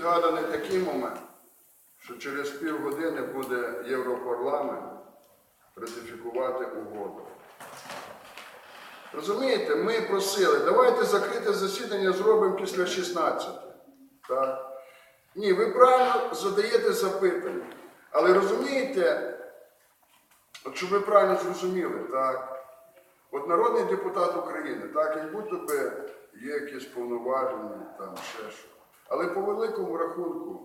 відгаданий такий момент, що через півгодини буде Європарламент ратифікувати угоду. Розумієте, ми просили, давайте закрите засідання зробимо після 16. Так? Ні, ви правильно задаєте запитання. Але розумієте, от щоб ви правильно зрозуміли, так? От народний депутат України, так, як будто би є якісь повноваження, там ще що. Але по великому рахунку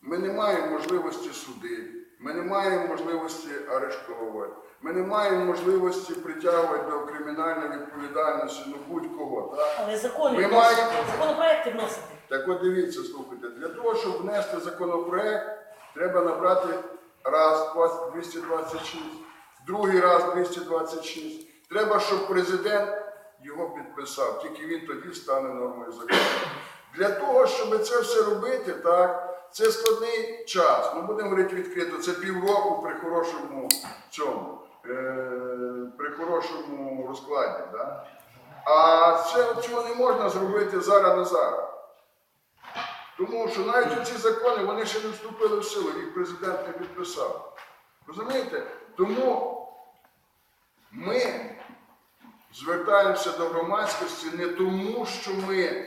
ми не маємо можливості судити, ми не маємо можливості арештовувати, ми не маємо можливості притягувати до кримінальної відповідальності ну будь-кого. Але закони Ми вносити, маємо- законопроекти вносити. Так от дивіться, слухайте, для того, щоб внести законопроект, треба набрати раз 226, другий раз 226. Треба, щоб президент його підписав, тільки він тоді стане нормою закону. Для того, щоб це все робити, так, це складний час. Ми будемо говорити відкрито, це півроку при хорошому цьому, е, при хорошому розкладі. Да? А це, цього не можна зробити зараз на зараз. Тому що навіть ці закони вони ще не вступили в силу, їх президент не підписав. Розумієте? Тому ми звертаємося до громадськості не тому, що ми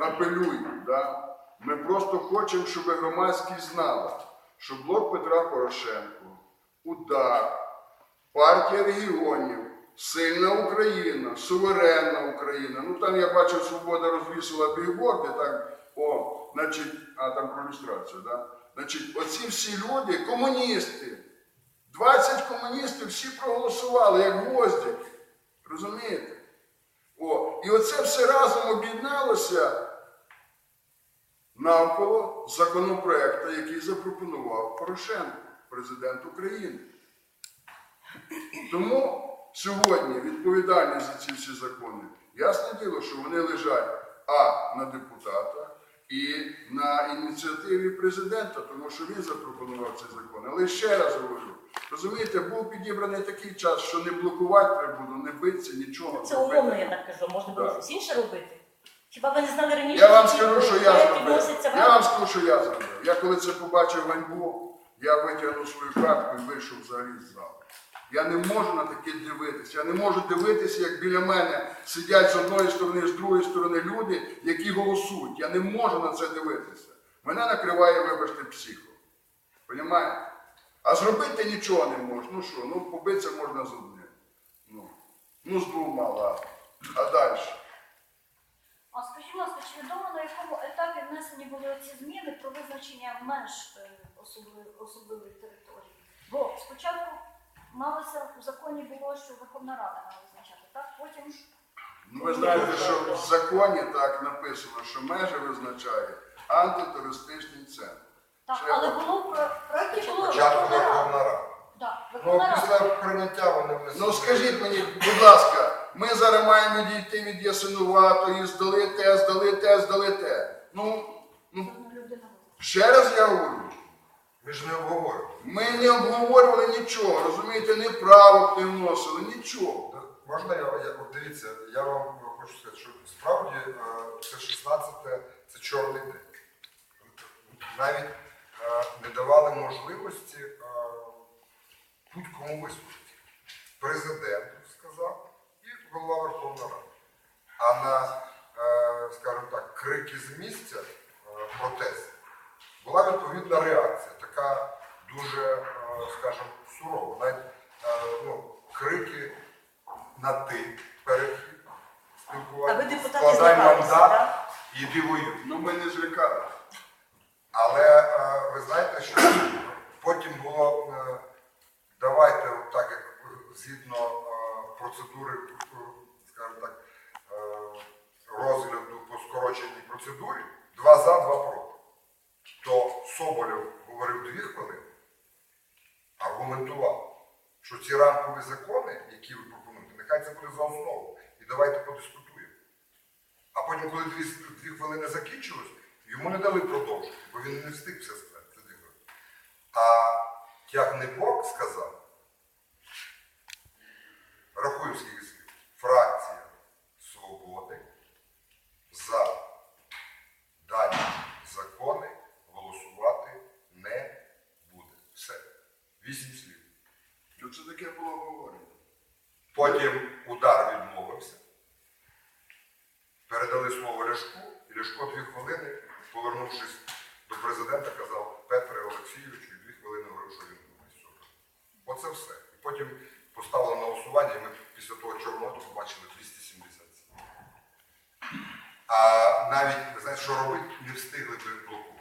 апелюємо. Да? Ми просто хочемо, щоб громадськість знала, що блок Петра Порошенко, удар, партія регіонів, сильна Україна, суверенна Україна. Ну там я бачив, свобода розвісила бігборди, так, о, значить, а там про люстрацію, да? Значить, оці всі люди, комуністи, 20 комуністів всі проголосували, як гвоздики. Розумієте? О, і оце все разом об'єдналося навколо законопроекту, який запропонував Порошенко, президент України. Тому сьогодні відповідальність за ці всі закони, ясне діло, що вони лежать а на депутата і на ініціативі президента, тому що він запропонував цей закон. Але ще раз говорю, розумієте, був підібраний такий час, що не блокувати треба було, не битися, нічого. Це зробити. умовно, я так кажу, можна було щось інше робити. Хіба ви не знали раніше? Я вам скажу, що я зробив. Я вам скажу, що я зробив. Я коли це побачив ганьбу, я витягнув свою картку і вийшов взагалі з залу. Я не можу на таке дивитися. Я не можу дивитися, як біля мене сидять з одної сторони, з другої сторони люди, які голосують. Я не можу на це дивитися. Мене накриває, вибачте, психо. Понімаєте? А зробити нічого не можу. Ну що, ну побитися можна з одним. Ну, ну з двома, ладно. А далі? А скажіть, ласка, чи відомо на якому етапі внесені були ці зміни про визначення меж е, особливих територій? Бо спочатку малося в законі було, що Верховна Рада мала визначати, так? Потім ж Ну, ви знаєте, що в законі так написано, що межі визначає антитерористичний центр. так, Ще але раз. було в про- в проекті було Спочатку Верховна Рада. Верховна Рада. Так, Ну, Верховна після прийняття вони внесли. Ну скажіть мені, будь ласка, ми зараз маємо дійти від Ясинуватої, здали те, здали те, здали те. Ну, ну людина. ще раз я говорю, Ми ж не обговорюємо. ми не обговорювали нічого, розумієте, ні правок не вносили, нічого. Можна я, я от дивіться, я вам хочу сказати, що справді е, це 16 це чорний день. Навіть е, не давали можливості е, будь-кому виступити. Президент сказав і голова Верховна Рада. А на, скажімо так, крики з місця протест була відповідна реакція, дуже, е, скажімо, сурова. Навіть е, ну, крики на ти перехід спілкування. Складай мандат і іди воюй. Ну ми не злякали. Але е, ви знаєте, що потім було давайте так, як згідно процедури, скажімо так, розгляду по скороченій процедурі, два за, два проти. То Соболєв говорив дві хвилини, аргументував, що ці рамкові закони, які ви пропонуєте, нехай це буде за основу. І давайте подискутуємо. А потім, коли дві, дві хвилини закінчилось, йому не дали продовжити, бо він не встиг все сказати. А дивно. А Тягнебок сказав, рахую скільки слів, фракція свободи за дані закони голосувати не буде. Все. Вісім слів. То це таке було говорено. Потім удар відмовився. Передали слово Ляшку, і Ляшко дві хвилини, повернувшись до президента, казав Петре Олексійовичу, дві хвилини говорив, що він думає. з. Оце все. І потім поставили на голосування, і ми після того чорного побачили 277. А навіть, знаєте, що робити, не встигли блокувати. Бо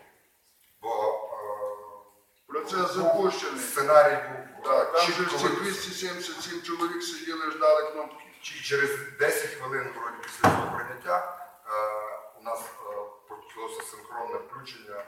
Процес е, запущений. сценарій був Так, там же чітко виписаний. 277 чоловік сиділи, ждали кнопки. Чи через 10 хвилин вроді після цього прийняття е, у нас е, почалося синхронне включення